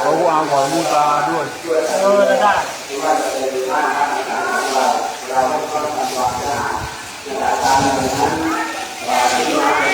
เขาวางของบูตาด้วย เออได้ได้เราต้องทำความสะอาดที่ตาตาเรานั้นว่าที่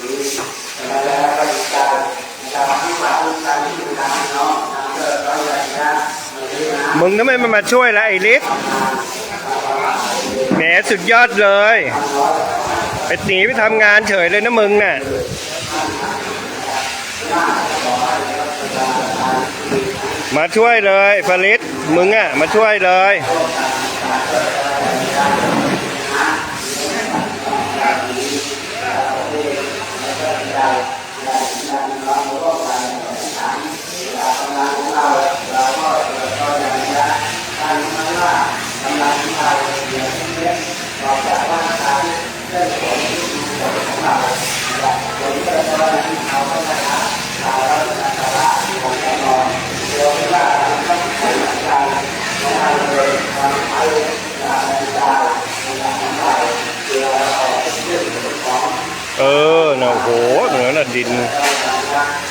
มึงทำไมมันมาช่วยล่ะไอ้ลิศแหมสุดยอดเลย ไปหนีไปทำงานเฉยเลยนะมึงน่ะมาช่วยเลยฟาริสมึงอะ มาช่วยเลย เออน่ะโหเหนือน่ะดินนี่มูฮานเราก็มาเห็นไหมเล่าถ่ายเยอะเลยเออมัน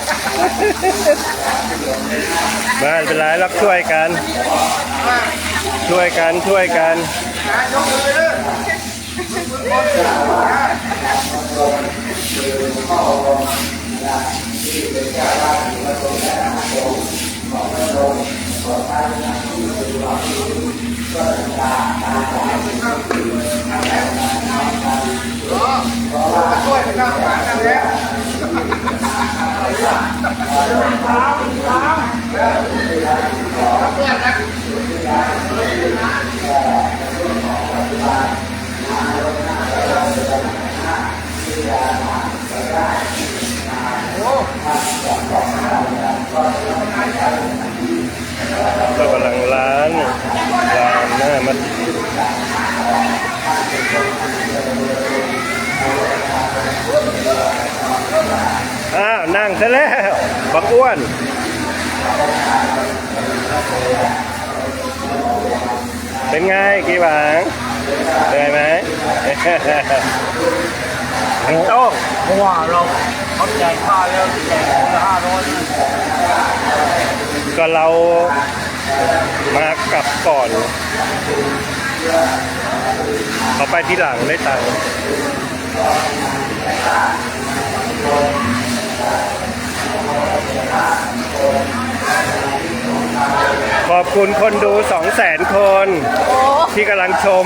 บ้านเป็นไรรับช่วยกัน ช่วยกันช่วยกันช่วยกันทำงานกันแล้วำลังล้างล้างหน้ามัน อ้าว นั่งซะแล้วบักอ้วนเป็นไงกี่หวังเหนื่อยไหมโต้งเพราะว่าเราเขาจ่ายค่าแล้วจ่ายคนละห้าร้อยก็เรามากลับก่อน เขาไปที่หลังได้ตังค์ พออบคุณคนดูสองแสนคนโอ้ที่กำลังชม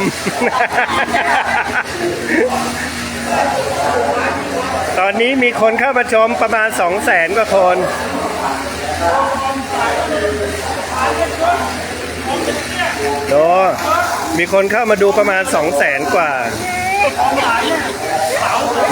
ตอนนี้มีคนเข้ามาชมประมาณสองแสนกว่าคนโดมีคนเข้ามาดูประมาณสองแสนกว่า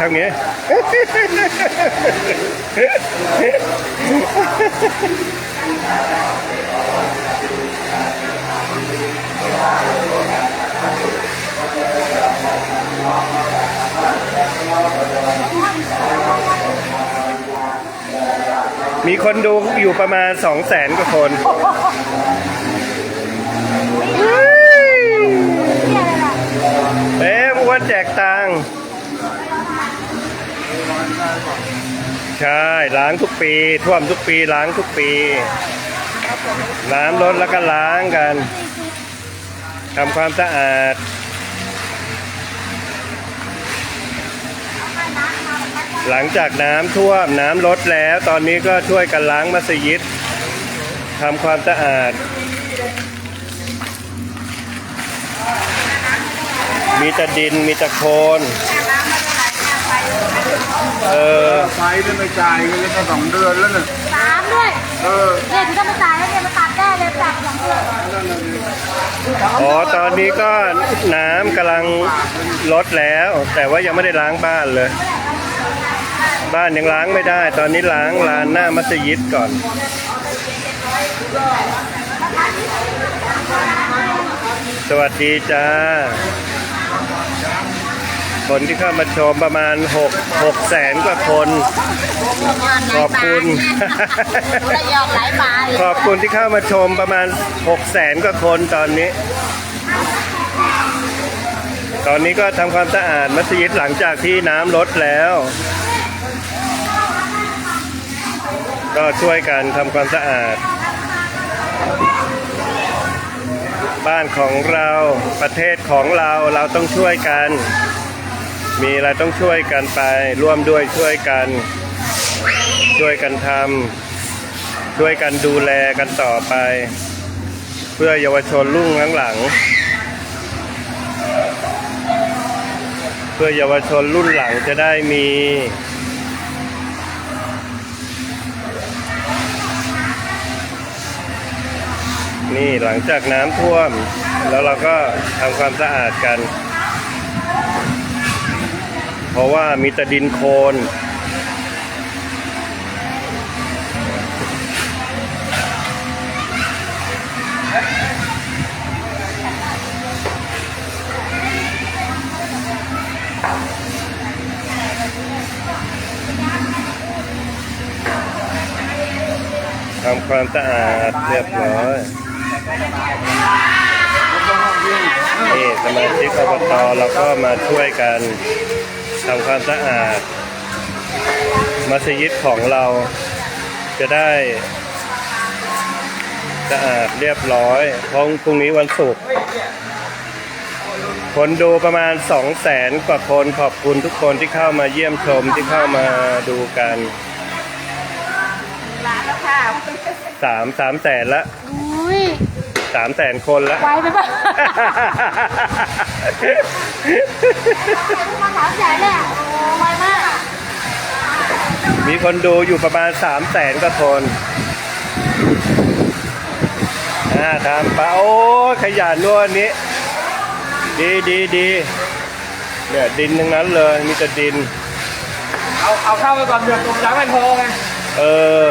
ทางนี้มีคนดูอยู่ประมาณสองแสนกว่าคนเอ๊ะอ้วนแจกตังค์ ใช่ล้างทุกปี ท่วมทุกปีล้างทุกปี น้ำลดแล้วก็ล้างกันทำความสะอาด หลังจากน้ำท่วมน้ำลดแล้ว ตอนนี้ก็ช่วยกันล้างมัสยิดทำความสะอาด มีแต่ดินมีแต่โคลน เออไฟได้ไม่จ่ายกันเลยมาสองเดือนแล้วเนี่ยสามด้วยเออเนี่ยที่ต้องมาจ่ายแล้วเนี่ยมาตัดได้เลยจ่ายสองเดือนอ๋อตอนนี้ก็น้ำกำลังลดแล้ว แต่ว่ายังไม่ได้ล้างบ้านเลย บ้านยังล้างไม่ได้ ตอนนี้ล้างลานหน้ามัสยิดก่อนสวัสดีจ้า คนที่เข้ามาชมประมาณ6 6แสนกว่าคน ขอบคุณ ระยองหลายบาทขอบคุณที่เข้ามาชมประมาณ6แสนกว่าคนตอนนี้ ตอนนี้ก็ทำความสะอาดมัสยิดหลังจากที่น้ำลดแล้ว ก็ช่วยกันทำความสะอาด บ้านของเราประเทศของเราเราต้องช่วยกัน มีอะไรต้องช่วยกันไปร่วมด้วยช่วยกัน ช่วยกันทำช่วยกันดูแลกันต่อไป เพื่อเยาวชนรุ่งหลัง เพื่อเยาวชนรุ่นหลังจะได้มีนี่หลังจากน้ำท่วม แล้วเราก็ทำความสะอาดกัน ราะว่ามีแต่ดินโคลนทำความสะอาดเรียบร้อยนี่สมาชิกอบตเราก็มาช่วยกัน ทำความสะอาด มัสยิดของเราจะได้สะอาดเรียบร้อยเพราะพรุ่งนี้วันศุกร์คนดูประมาณสองแสนกว่าคนขอบคุณทุกคนที่เข้ามาเยี่ยมชมที่เข้ามาดูกันสามสามแสนละ สามแสนคนละไวไปปะมาสามแสนเลยอะโอ้ไวมากมีคนดูอยู่ประมาณสามแสนกว่าคนอ่าทำไปโอ้ยขยันนวดนี้ ดีดีดีเนี่ยดินทั้งนั้นเลยมีแต่ดิน เอาเอาเข้าไปก่อนเดือดตรงหลังไม่พอไง เออ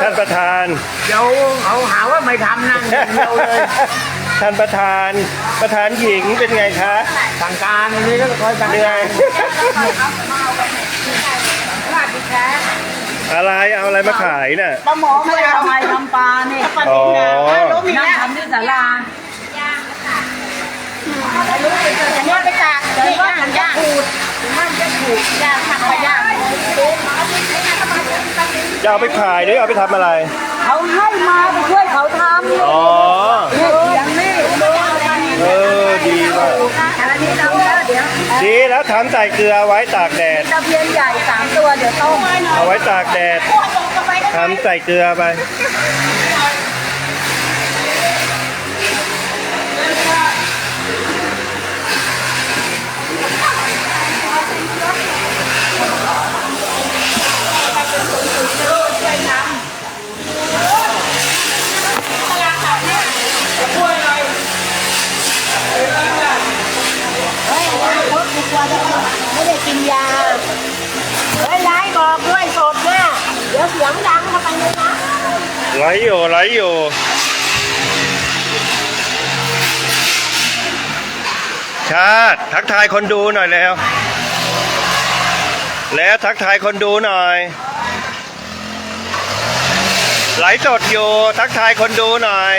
ท่านประธาน เดี๋ยวเขาหาว่าไม่ทำนั่งอย่างเดียวเลย ท่านประธาน ประธานหญิงเป็นไงคะสั่งการอันนี้ก็คอยสั่งเหนื่กาอยรสวัสดีค่ะอะไรเอาอะไรมาขายน่ะ ปลาหมอไม่เอาอะไรทำปลาเนี่ยปลาอ๋อดิ้นนะนั่งทำที่ศาลาอันนี้ไปตากเดี๋ยวก็มันจะขูดมันจะขูดย่างทำไปย่าง จะเอาไปขายหรือเอาไปทำอะไร เขาให้มาไปช่วยเขาทำอ๋ออย่างนี้ดูอะไรเออดีมากอันนี้ทำแล้วเดี๋ยวดีแล้วทำใส่เกลือไว้ตากแดดตะเพียนใหญ่สามตัวเดี๋ยวต้มเอาไว้ตากแดดทำใส่เกลือไป กดีกว่าไม่ได้กินยาเฮ้ยยายบอกด้วยสดนี่เดี๋ยวเสียงดังเข้าไปเลยนะไหลอยู่ไหลอยู่ชาติทักทายคนดูหน่อยแล้ว แล้วทักทายคนดูหน่อยไหลสดอยู่ทักทายคนดูหน่อย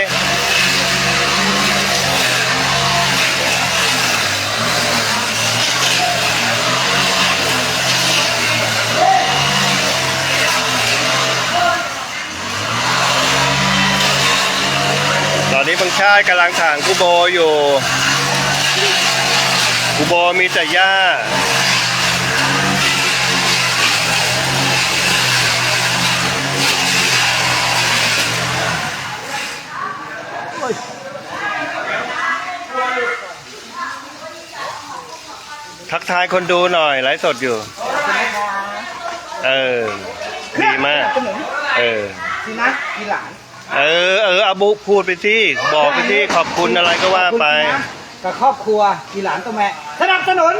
อนนี้บังชาติกำลังถางกูโบอยู่กูโบมีแต่หญ้าทักทายคนดูหน่อยไลฟ์สดอยู่ เออ ดีมาก เออพี่นัทพี่หลาน เออเอออาบุพูดไปที่บอกไปที่ขอบคุณอะไรก็ว่าไป กับครอบครัวพี่หลานตัวแม่สนับสนุน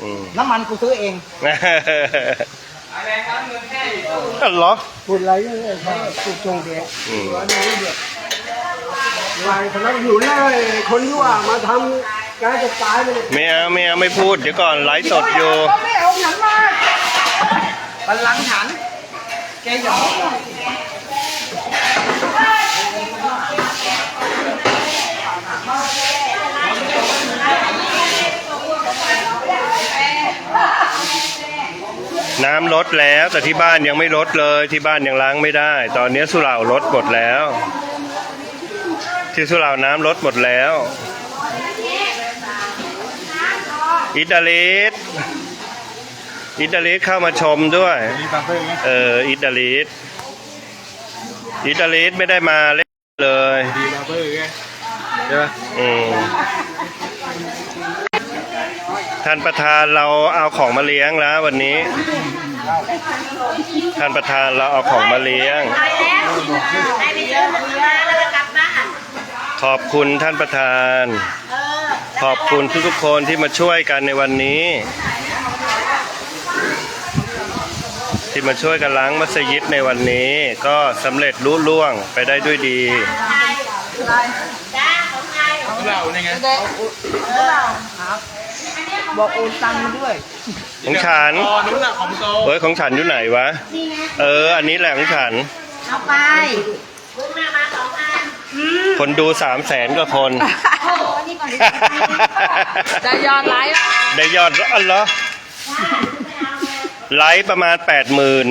อืม น้ำมันกูซื้อเองอ๋อเหรอ พูดอะไรก็เลยครับพูดตรงเดียวอืมวายคนนั้นอยู่เลยคนที่ว่ามาทำการจะตายไปเลยไม่เอาไม่เอาไม่พูดเดี๋ยวก่อนไลฟ์สดอยู่ไม่เอาหนังมาบัลลังก์ฉันแกหยอก น้ำลดแล้วแต่ที่บ้านยังไม่ลดเลยที่บ้านยังล้างไม่ได้ ตอนนี้สุเหร่าลดหมดแล้ว ที่สุเหร่าน้ำลดหมดแล้วอิตาลีสอิตาลีสเข้ามาชมด้วย เอออิตาลีสอิตาลีสไม่ได้มาเล่นเลยดีมาเบอร์ไงใช่ไหมอืม ท่านประธานเราเอาของมาเลี้ยงแล้ววันนี้ ท่านประธานเราเอาของมาเลี้ยงไปแล้วให้ไปเจอมันมาแล้วก็กลับบ้าน ขอบคุณท่านประธาน เออขอบคุณทุกๆคนที่มาช่วยกันในวันนี้ ที่มาช่วยกันล้างมัสยิดในวันนี้ ก็สำเร็จลุล่วงไปได้ด้วยดีจ้าของใครเราเนี่ยไงบ อกโอนตังค์มาด้วย ของฉันอ๋อนู้นน่ะของโตเฮ้ยของฉันอยู่ไหนวะนี่ไงเออ อันนี้แหละของฉัน เอาไปบุ้งหน้ามาสองอันคนดูสามแสนกว่าคน โอ้โหนี่ก่อนดิจะยอดไลฟ์ได้ยอดอันเหรอไลฟ์ประมาณแปดหมื่น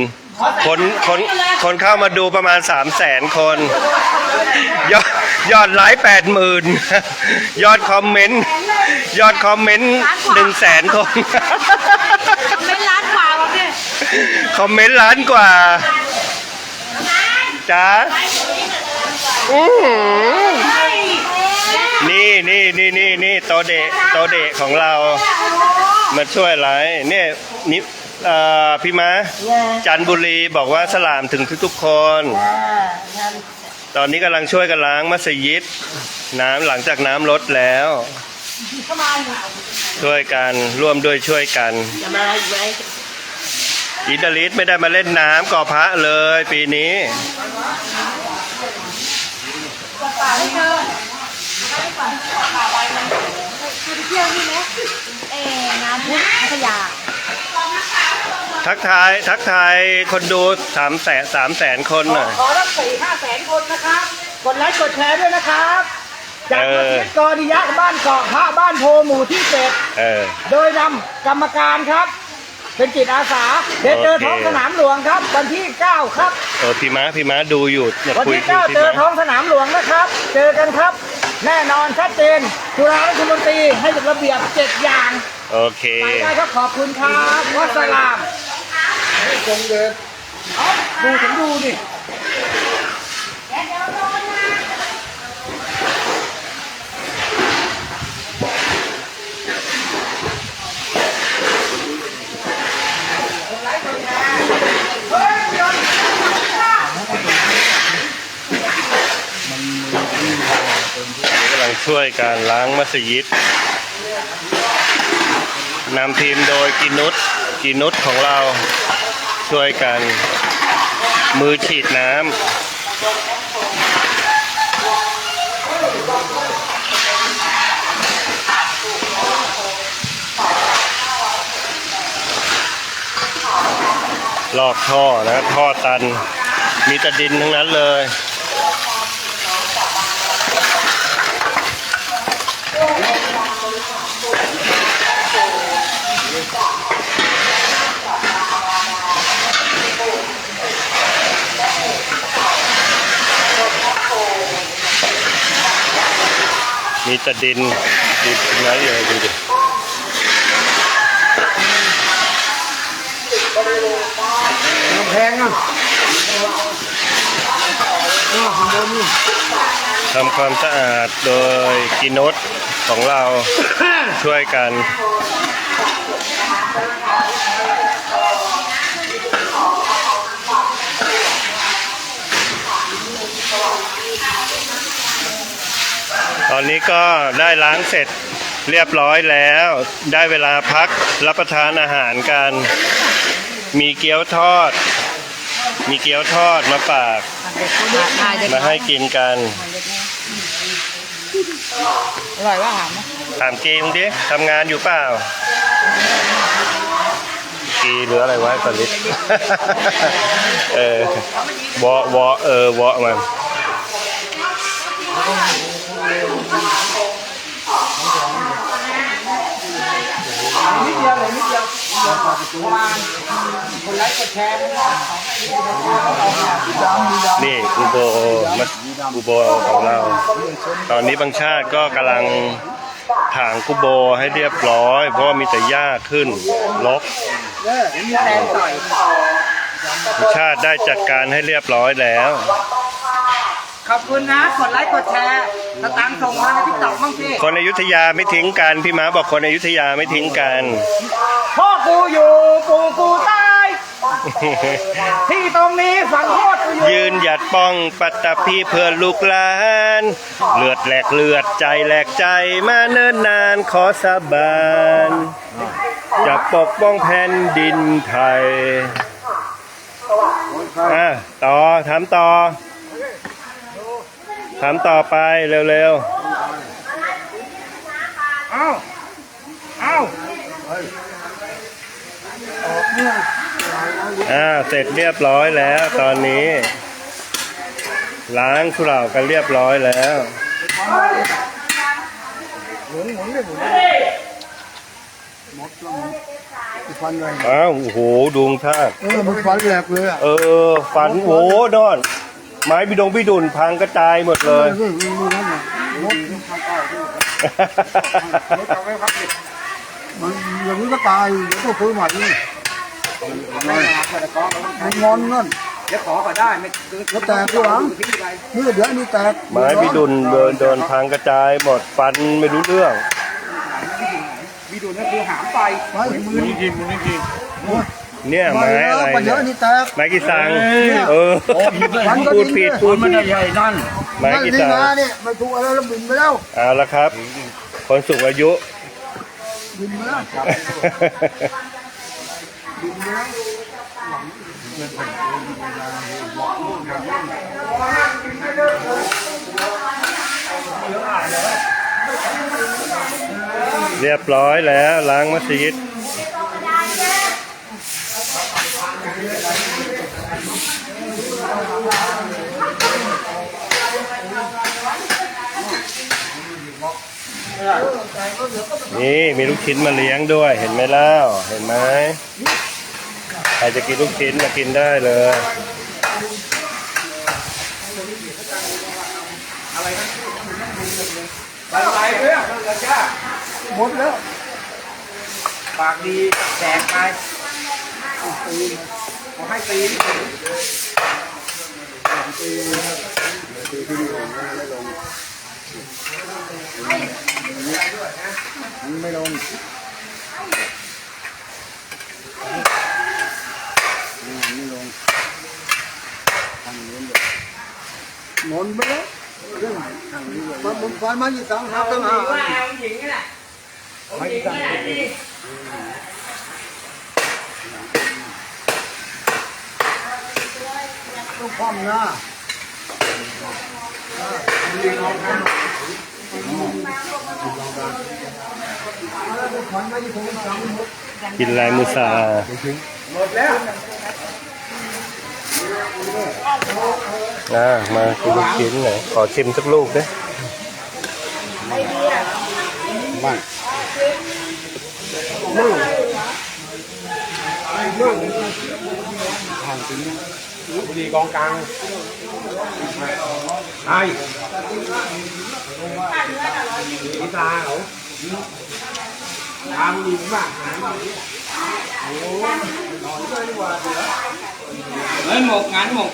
คนคนคนเข้ามาดูประมาณสามแสนคน ยอดยอดไลฟ์แปดหมื่นยอดคอมเมนต์ ยอดคอมเมนต์หนึ่งแสนคน ไม่ล้านกว่าวะพี่คอมเมนต์ล้านกว่าจ๋าอื้อหือนี่นี่นี่นี่นี่โตเดะโตเดะของเรา มาช่วยอะไรเนี่ยนี่เอ่อพี่ม้าจันทบุรีบอกว่าสลามถึงทุกๆคน ตอนนี้กำลังช่วยกันล้างมัสยิด น้ำหลังจากน้ำลดแล้ว ช่วยกันร่วมด้วยช่วยกันอีตาลิสไม่ได้มาเล่นน้ำก่อพระเลยปีนี้เอ๊งานพุทธพัทยาทักทายทักทายคนดูสามแสนสามแสนคนหน่อยขอรับสี่ห้าแสนคนนะครับกดไลค์กดแชร์ด้วยนะครับ จากเอมัอสยิดกอดิยะบ้านเกาะพระบ้านโพหมู่ที่เจ็ดเออ โดยนำกรรมการครับ เป็นจิตอาสาเดี๋ยวเจอโอเค ท้องสนามหลวงครับ วันที่9ครับ เออพี่ม้าพี่ม้าดูอยู่อยากวันคุยที่คุย9พี่เจอท้อม้างสนามหลวงนะครับ เจอกันครับ แน่นอนชัดเจนจุฬารัฐมนตรีให้จัดระเบียบเจ็ดอย่างโอเค ไปได้ก็ขอบคุณครับวัสลามตรงเดินเอ้าดูผมดูดิ กำลังช่วยการล้างมัสยิดนำทีมโดยกินุษกินุษของเราช่วยกัน มือฉีดน้ำลอกท่อนะท่อตัน มีแต่ดินทั้งนั้นเลย มีแต่ดินดินทั้งนั้นเลยดูดิแพงอะทำความสะอาดโดยกินดของเราช่วยกัน ตอนนี้ก็ได้ล้างเสร็จเรียบร้อยแล้ว ได้เวลาพักรับประทานอาหารกัน มีเกี๊ยวทอด มีเกี๊ยวทอดมาฝากมาให้กินกัน อร่อยว่าหามถามกีมดิทำงานอยู่เปล่ากีหรืออะไรวะสลิดเออวอวอเออวอมัน นิดเดียวเลยนิดเดียวประมาณคนไลค์กดแชร์นะครับนี่กูโบมัสกูโบของเรา ตอนนี้บางชาติก็กำลังถางกูโบให้เรียบร้อย เพราะว่ามีแต่หญ้าขึ้นรกเออมีแตนต่อยบางชาติได้จัดการให้เรียบร้อยแล้ว ขอบคุณนะ กดไลค์ กดแชร์สตางค์ส่งมาในทิกตอกบ้างพี่คนอยุธยาไม่ทิ้งกันพี่ม้าบอกคนอยุธยาไม่ทิ้งกัน พ่อกูอยู่ปู่กูตาย ที่ตรงนี้ฝังโคตรกูอยู่ยืนหยัดป้องปัตตภีเพื่อลูกหลาน เลือดแหลกเลือดใจแหลกใจมาเนิ่นนานขอสาบานจะปกป้องแผ่นดินไทยอะต่อถามต่อ ถามต่อไปเร็วเอ้าเอ้าๆอ่าเสร็จเรียบร้อยแล้วตอนนี้ ล้างทุเลากันเรียบร้อยแล้วฟันเลยอ้าวโอ้โหดุงท่าเออมันฟันแหลกเลยอะเออฝันโหดอน ไม้บิดงบิดุนพังกระจายหมดเลยเออมันมันนั่นน่ะมดมันทางใต้ด้วยมดเอาไว้ครับมันอย่างนี้ก็ตายเดี๋ยวต้องซื้อใหม่นี่มันงอนนั่นเดี๋ยวขอก็ได้ไม่แล้วแตกด้วยหลังทิ้งไปนี่เดี๋ยวอันนี้แตกไม้พี่ดุลเดินโดนพังกระจายหมดฟันไม่รู้เรื่องวิดูนั่นคือหามไปไม้มือกินมึงไม่กิน เนี่ยไม้ไม้แล้อะวไรปัญญาเนี่ยอันนี้แตกไม้กี่สังเออฟันก็พูดดีผิดเนี่ยพูดผิดใหญ่นั่นไม้นั่นกี่นี่สังมาเนี่ยมันถูกอะไรแล้วบินไปแล้วเอาละครับ คนสูงอายุ บินไปแล้วเรียบร้อยแล้วล้างมัสยิด นี่มีลูกชิ้นมาเลี้ยงด้วย เห็นไหมเล่าเห็นไหมใครจะกินลูกชิ้นมากินได้เลยไปไปเพื่อนเพื่อนจ้าหมดแล้วปากดีแจกไปขอให้ตีนมั นไม่ลงไม่ลงทางนู้นเลยหมดไปแล้วเรื่องทางนี้เลยมันมันฟันมาอยู่สองหักตั้งหาต้องคว่ำหน้า กินลายมุสาหมดแล้วอ่ามากินลูกชิ้นหน่อยขอชิมสักลูกดิบ้านบุรีกองกลาง ไอ้พิซาเขาทำดีมากโอ้ยนอนด้วยดีกว่าเฮ้ยหมกงานหมก